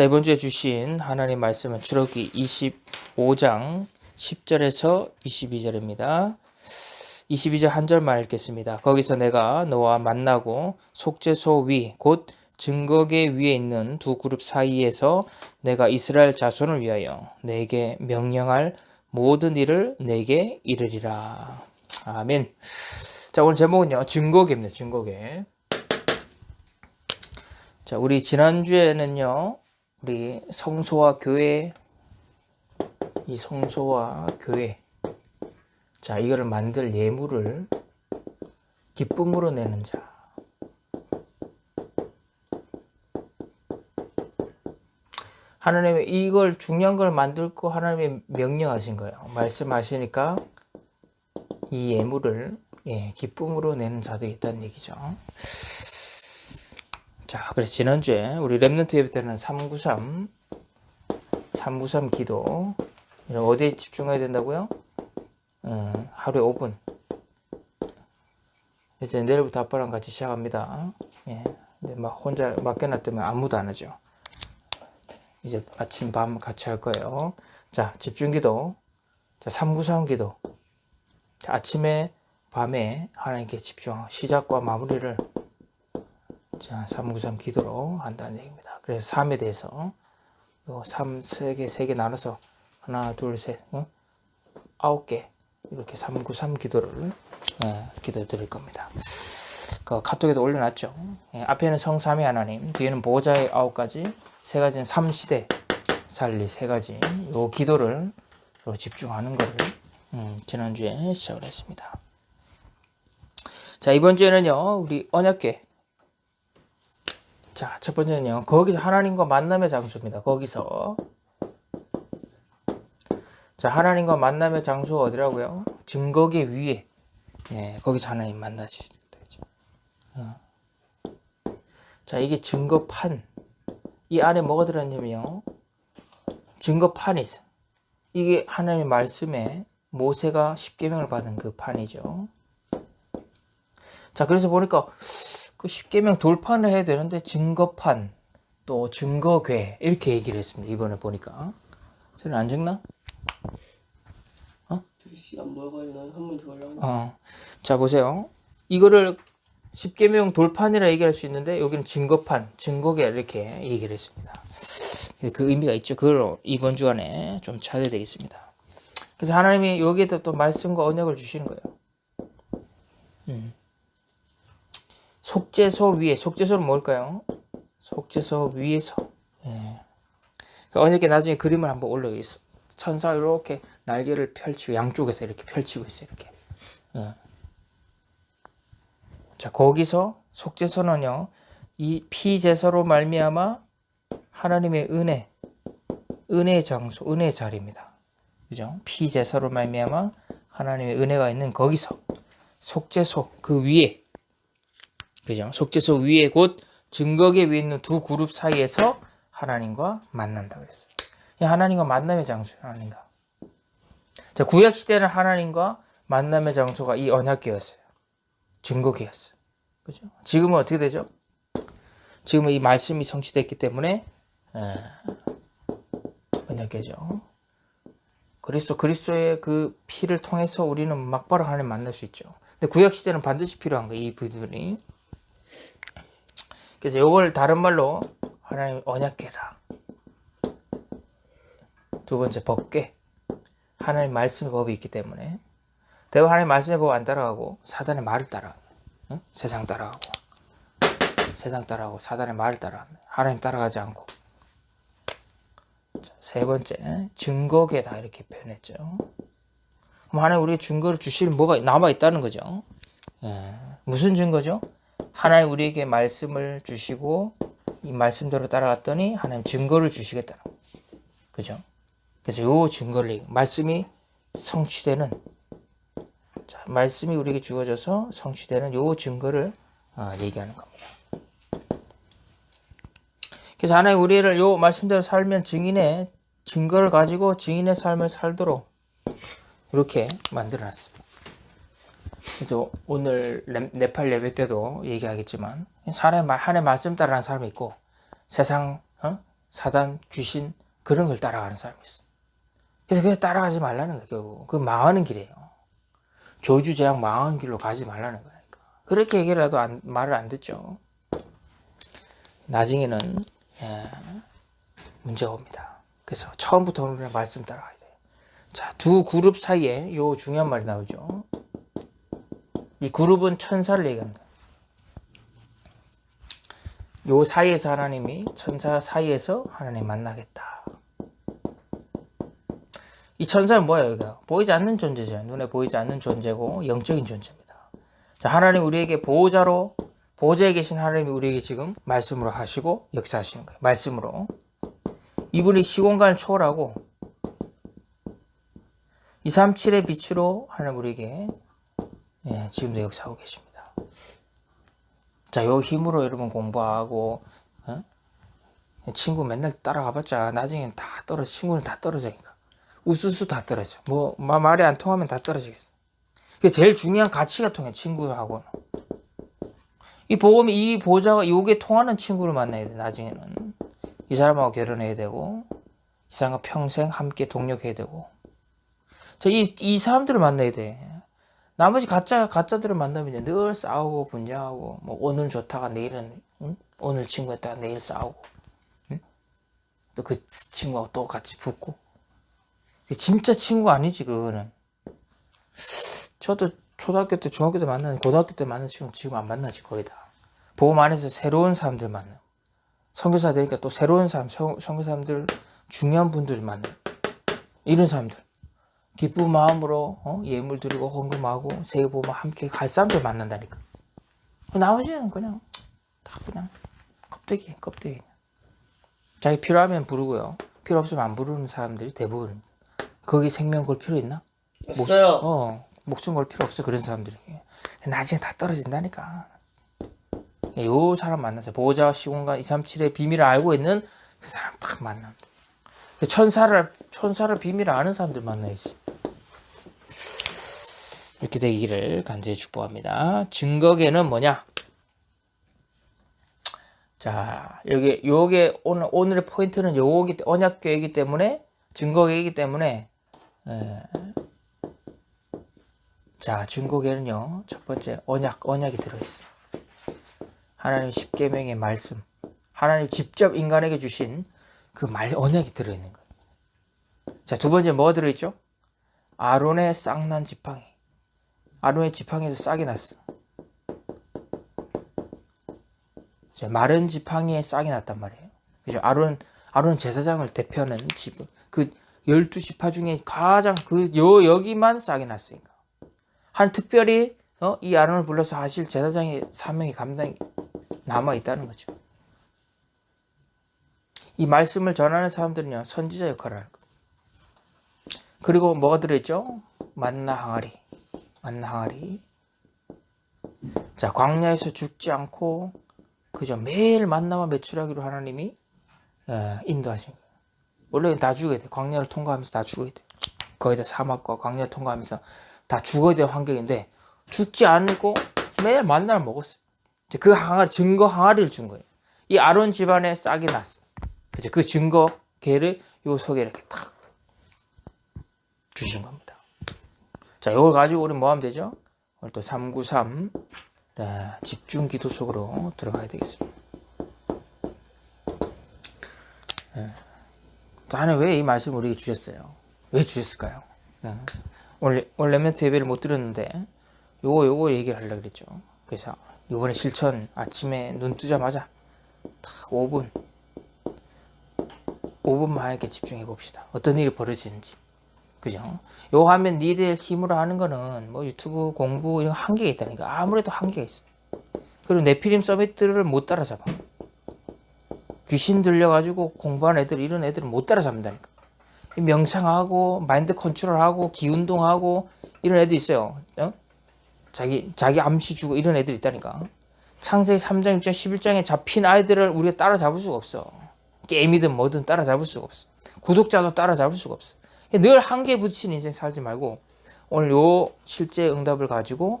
자, 이번 주에 주신 하나님 말씀은 출애굽기 25장 10절에서 22절입니다. 22절 한 절만 읽겠습니다. 거기서 내가 너와 만나고 속죄소 위, 곧 증거계 위에 있는 두 그룹 사이에서 내가 이스라엘 자손을 위하여 내게 명령할 모든 일을 내게 이르리라. 아멘. 자, 오늘 제목은요, 증거계입니다. 증거계. 자, 우리 지난주에는요, 우리 성소와 교회, 이 성소와 교회, 자, 이거를 만들 예물을 기쁨으로 내는 자. 하나님이 이걸 중요한 걸 만들고 하나님이 명령하신 거예요. 말씀하시니까 이 예물을 예, 기쁨으로 내는 자들이 있다는 얘기죠. 자, 그래서 지난주에 우리 랩런트 예배 때는 393, 393 기도, 이런 어디에 집중해야 된다고요? 어, 하루에 5분. 이제 내일부터 아빠랑 같이 시작합니다. 예. 근데 막 혼자 맡겨놨다면 아무도 안 하죠. 이제 아침, 밤 같이 할 거예요. 자, 집중 기도. 자, 393 기도. 자, 아침에, 밤에 하나님께 집중, 시작과 마무리를 자, 393 기도로 한다는 얘기입니다. 그래서 3에 대해서 요 3, 3개, 3개 나눠서 하나, 둘, 셋, 어? 아홉 개 이렇게 393 기도를 예, 기도 드릴 겁니다. 그 카톡에도 올려놨죠. 예, 앞에는 성삼위 하나님, 뒤에는 보호자의 아홉 가지, 세 가지는 삼시대 살리 세 가지. 요 기도를 요 집중하는 거를 음, 지난주에 시작을 했습니다. 자 이번 주에는요 우리 언약계 자, 첫 번째는요. 거기서 하나님과 만남의 장소입니다. 거기서. 자, 하나님과 만남의 장소가 어디라고요? 증거계 위에. 예, 거기서 하나님 만나시죠. 어. 자, 이게 증거판. 이 안에 뭐가 들었냐면요. 증거판이 있어. 이게 하나님의 말씀에 모세가 십계명을 받은 그 판이죠. 자, 그래서 보니까 그 십계명 돌판을 해야 되는데 증거판 또 증거괴 이렇게 얘기를 했습니다. 이번에 보니까 저는 안 적나? 한번 하려고 어. 자 보세요. 이거를 십계명 돌판이라 얘기할 수 있는데 여기는 증거판, 증거괴 이렇게 얘기를 했습니다. 그 의미가 있죠. 그걸 이번 주간에 좀 찾아야 되겠습니다. 그래서 하나님이 여기에도 또 말씀과 언약을 주시는 거예요. 음. 속죄소 위에 속죄소는 뭘까요? 속죄소 위에서 예. 그 언약에 나중에 그림을 한번 올려 있어. 천사 이렇게 날개를 펼치고 양쪽에서 이렇게 펼치고 있어요. 이렇게. 예. 자 거기서 속죄소는요 이 피제사로 말미암아 하나님의 은혜, 은혜의 장소, 은혜의 자리입니다. 그죠? 피제사로 말미암아 하나님의 은혜가 있는 거기서 속죄소 그 위에 그죠? 속죄소 위에 곧 증거계 위에 있는 두 그룹 사이에서 하나님과 만난다 그랬어요. 이 하나님과 만남의 장소예요. 하나님과. 자, 구약 시대는 하나님과 만남의 장소가 이 언약계였어요. 증거계였어요. 그죠? 지금은 어떻게 되죠? 지금은 이 말씀이 성취됐기 때문에 에, 언약계죠. 그리스도 그리스도의 그 피를 통해서 우리는 막바로 하나님 만날 수 있죠. 근데 구약 시대는 반드시 필요한 거예요. 이 부분이. 그래서 이걸 다른 말로 하나님 언약계라. 두 번째 법계. 하나님 말씀의 법이 있기 때문에 대부 하나님 말씀의 법 안 따라가고 사단의 말을 따라. 응? 세상 따라가고 세상 따라가고 사단의 말을 따라. 하나님 따라가지 않고. 자, 세 번째 증거계 다 이렇게 표현했죠. 그럼 하나님 우리의 증거를 주실 뭐가 남아 있다는 거죠. 예. 무슨 증거죠? 하나님 우리에게 말씀을 주시고 이 말씀대로 따라갔더니 하나님 증거를 주시겠다는 거. 그죠? 그래서 요 증거를 말씀이 성취되는 자, 말씀이 우리에게 주어져서 성취되는 요 증거를 어, 얘기하는 겁니다. 그래서 하나님 우리를 요 말씀대로 살면 증인의 증거를 가지고 증인의 삶을 살도록 이렇게 만들어놨어요. 그래서 오늘 렘- 네팔 예배 때도 얘기하겠지만 사람의 말- 하나님의 말씀 따라하는 사람이 있고 세상 어? 사단, 귀신 그런 걸 따라가는 사람이 있어. 그래서 그래 따라가지 말라는 거야 결국. 그 망하는 길이에요. 저주제약 망하는 길로 가지 말라는 거야. 그렇게 얘기라도 안, 말을 안 듣죠. 나중에는 예, 문제가 옵니다. 그래서 처음부터 오늘 말씀 따라가야 돼요. 자, 두 그룹 사이에 요 중요한 말이 나오죠. 이 그룹은 천사를 얘기합니다. 요 사이에서 하나님이 천사 사이에서 하나님 만나겠다. 이 천사는 뭐예요? 여기가 보이지 않는 존재죠. 눈에 보이지 않는 존재고 영적인 존재입니다. 자, 하나님 우리에게 보호자로 보호자에 계신 하나님이 우리에게 지금 말씀으로 하시고 역사하시는 거예요. 말씀으로 이분이 시공간을 초월하고 237의 빛으로 하나님 우리에게 예, 지금도 역사하고 계십니다. 자, 요 힘으로 여러분 공부하고 어? 친구 맨날 따라가봤자 나중엔 다 떨어져 친구는 다 떨어져니까 우수수 다 떨어져. 뭐 마- 말이 안 통하면 다 떨어지겠어. 그 제일 중요한 가치가 통해 친구하고는. 이 보험이 이 보호자가 요게 통하는 친구를 만나야 돼 나중에는 이 사람하고 결혼해야 되고 이 사람과 평생 함께 동력해야 되고 자 이 이 사람들을 만나야 돼 나머지 가짜 가짜들을 만나면 늘 싸우고 분쟁하고 뭐 오늘 좋다가 내일은 응? 오늘 친구였다가 내일 싸우고 또그 친구하고 또 같이 붙고. 진짜 친구 아니지 그거는. 저도 초등학교 때 중학교 때 만나는 고등학교 때 만난 친구 지금 안 만나지 거의 다. 보험 안에서 새로운 사람들 만나 선교사 되니까 또 새로운 사람 선- 선교사람들 중요한 분들 만나 이런 사람들 기쁜 마음으로 어? 예물 드리고 헌금하고 세계 보험 함께 갈 사람들 만난다니까. 나머지는 그냥 다 그냥 껍데기 껍데기. 자기 필요하면 부르고요. 필요 없으면 안 부르는 사람들이 대부분. 거기 생명 걸 필요 있나? 됐어요. 어, 목숨 걸 필요 없어 그런 사람들이. 나중에 다 떨어진다니까. 요 사람 만나서 보호자 시공간 237의 비밀을 알고 있는 그 사람 딱 만납니다 그 천사를 천사를 비밀을 아는 사람들 만나야지 이렇게 되기를 간절히 축복합니다 증거계는 뭐냐 자 여기 요게 오늘 오늘의 포인트는 요거기 때- 언약궤이기 때문에 증거계이기 때문에 예. 자, 증거계는요. 첫 번째 언약, 언약이 들어 있어요. 하나님 십계명의 말씀. 하나님 직접 인간에게 주신 그 말 언약이 들어 있는 거예요. 자, 두 번째 뭐 들어 있죠? 아론의 싹난 지팡이. 아론의 지팡이에서 싹이 났어. 자, 마른 지팡이에 싹이 났단 말이에요. 그죠? 아론 아론 제사장을 대표하는 집, 그 열두 지파 중에 가장 그 요 여기만 싹이 났으니까. 한 특별히 어, 이 아론을 불러서 하실 제사장의 사명이 감당이 남아 있다는 거죠. 이 말씀을 전하는 사람들은요 선지자 역할을 하는 거예요. 그리고 뭐가 들어있죠? 만나 항아리, 만나 항아리. 자 광야에서 죽지 않고 그저 매일 만나만 매출하기로 하나님이 예, 인도하신 거예요. 원래 다 죽어야 돼. 광야를 통과하면서 다 죽어야 돼. 거기다 사막과 광야를 통과하면서 다 죽어야 될 환경인데 죽지 않고 매일 만나를 먹었어. 이제 그 항아리 증거 항아리를 준 거예요. 이 아론 집안에 싹이 났어. 그 증거 개를 요 속에 이렇게 탁 주신 겁니다. 자, 이걸 가지고 우리 뭐 하면 되죠? 오늘 또 393 자, 집중 기도 속으로 들어가야 되겠습니다. 예. 자는 왜이 말씀 우리에게 주셨어요? 왜 주셨을까요? 예. 오늘 오늘 레멘트 예배를 못 드렸는데 요거 요거 얘기를 하려고 그랬죠. 그래서 이번에 실천 아침에 눈 뜨자마자 딱 5분 5분만 이렇게 집중해 봅시다. 어떤 일이 벌어지는지. 그죠? 요 하면 니들 힘으로 하는 거는 뭐 유튜브 공부 이런 한계가 있다니까. 아무래도 한계가 있어. 그리고 네피림 서밋들을 못 따라잡아. 귀신 들려가지고 공부하는 애들, 이런 애들은 못 따라잡는다니까. 이 명상하고, 마인드 컨트롤하고, 기운동하고, 이런 애들 있어요. 어? 자기, 자기 암시 주고 이런 애들 있다니까. 창세기 3장, 6장, 11장에 잡힌 아이들을 우리가 따라잡을 수가 없어. 게임이든 뭐든 따라잡을 수가 없어. 구독자도 따라잡을 수가 없어. 늘 한계에 부딪힌 인생 살지 말고 오늘 요 실제 응답을 가지고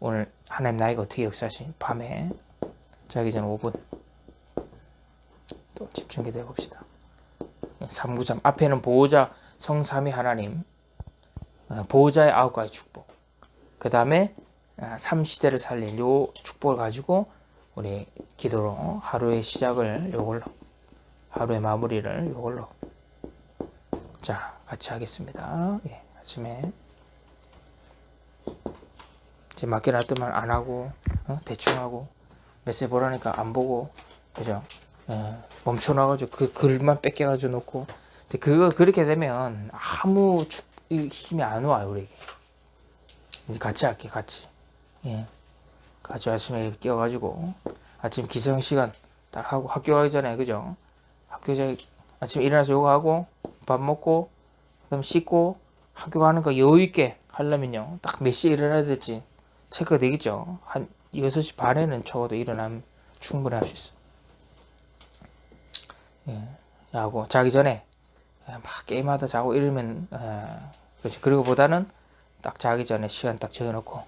오늘 하나님 나에게 어떻게 역사하신 밤에 자기 전 5분 또 집중 기도 해 봅시다. 393 앞에는 보호자 성삼위 하나님 어, 보호자의 아홉 가지 축복 그 다음에 삼시대를 살린 요 축복을 가지고 우리 기도로 하루의 시작을 요걸로 하루의 마무리를 요걸로 자 같이 하겠습니다. 예, 아침에. 이제 맡겨놨더만 안 하고 어? 대충 하고 메시지 보라니까 안 보고 그죠? 예, 멈춰놔가지고 그 글만 뺏겨가지고 놓고. 근데 그거 그렇게 되면 아무 축, 이 힘이 안 와요 우리에게. 이제 같이 할게 같이. 예. 같이 아침에 깨워가지고 아침 기상 시간 딱 하고 학교 가기 전에 그죠? 학교 전에 아침에 일어나서 요거 하고 밥 먹고 그다음 씻고 학교 가는 거 여유 있게 하려면요. 딱 몇 시에 일어나야 될지 체크가 되겠죠. 한 6시 반에는 적어도 일어나면 충분히 할 수 있어 예, 하고 자기 전에 예, 막 게임하다 자고 이러면 예, 그렇지. 그리고 보다는 딱 자기 전에 시간 딱 정해놓고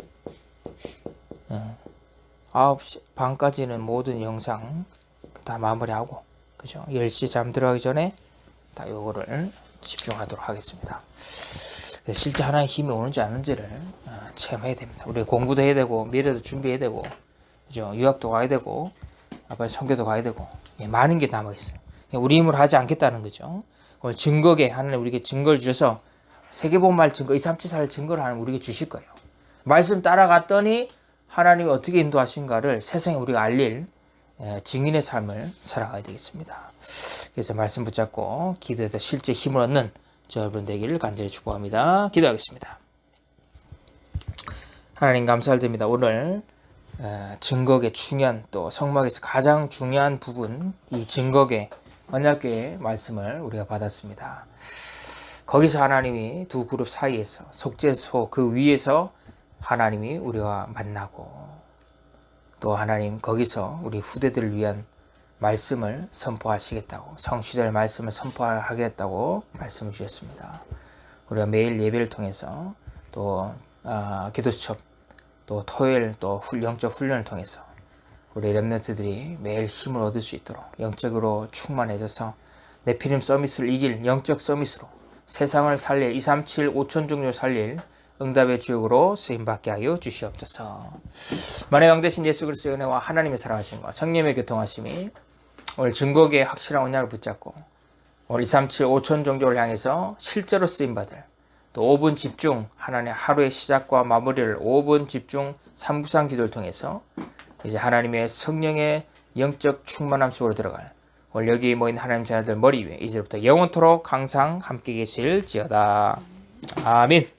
예, 9시 반까지는 모든 영상 다 마무리하고 그죠. 10시 잠 들어가기 전에 딱 요거를 집중하도록 하겠습니다 실제 하나의 힘이 오는지 안 오는지를 어, 체험해야 됩니다 우리 공부도 해야 되고 미래도 준비해야 되고 그죠 유학도 가야 되고 아빠 선교도 가야 되고 예, 많은 게 남아 있어요. 우리 힘으로 하지 않겠다는 거죠. 오늘 증거계 하나님 우리에게 증거를 주셔서 세계복말 증거, 2, 3, 7, 4일 증거를 하나님 우리에게 주실 거예요. 말씀 따라갔더니 하나님이 어떻게 인도하신가를 세상에 우리가 알릴 예, 증인의 삶을 살아가야 되겠습니다. 그래서 말씀 붙잡고 기도해서 실제 힘을 얻는 저 여러분 되기를 간절히 축복합니다. 기도하겠습니다. 하나님 감사드립니다. 오늘 어, 증거계 중요한 또 성막에서 가장 중요한 부분 이 증거계 언약궤의 말씀을 우리가 받았습니다. 거기서 하나님이 두 그룹 사이에서 속죄소 그 위에서 하나님이 우리와 만나고 또 하나님 거기서 우리 후대들을 위한 말씀을 선포하시겠다고 성취될 말씀을 선포하겠다고 말씀을 주셨습니다. 우리가 매일 예배를 통해서 또 아, 기도 수첩 또 토요일 또 훌- 영적 훈련을 통해서 우리 랩런트들이 매일 힘을 얻을 수 있도록 영적으로 충만해져서 네피림 서밋을 이길 영적 서밋으로 세상을 살릴 237 5천 종류 살릴 응답의 주역으로 쓰임받게 하여 주시옵소서. 만의 왕 대신 예수 그리스도의 은혜와 하나님의 사랑하심과 성령의 교통하심이 오늘 증거계의 확실한 언약을 붙잡고 오늘 237 5천 종교를 향해서 실제로 쓰임받을 또 5분 집중 하나님의 하루의 시작과 마무리를 5분 집중 3부상 기도를 통해서 이제 하나님의 성령의 영적 충만함 속으로 들어갈 오늘 여기 모인 하나님 자녀들 머리 위에 이제부터 영원토록 항상 함께 계실지어다 아멘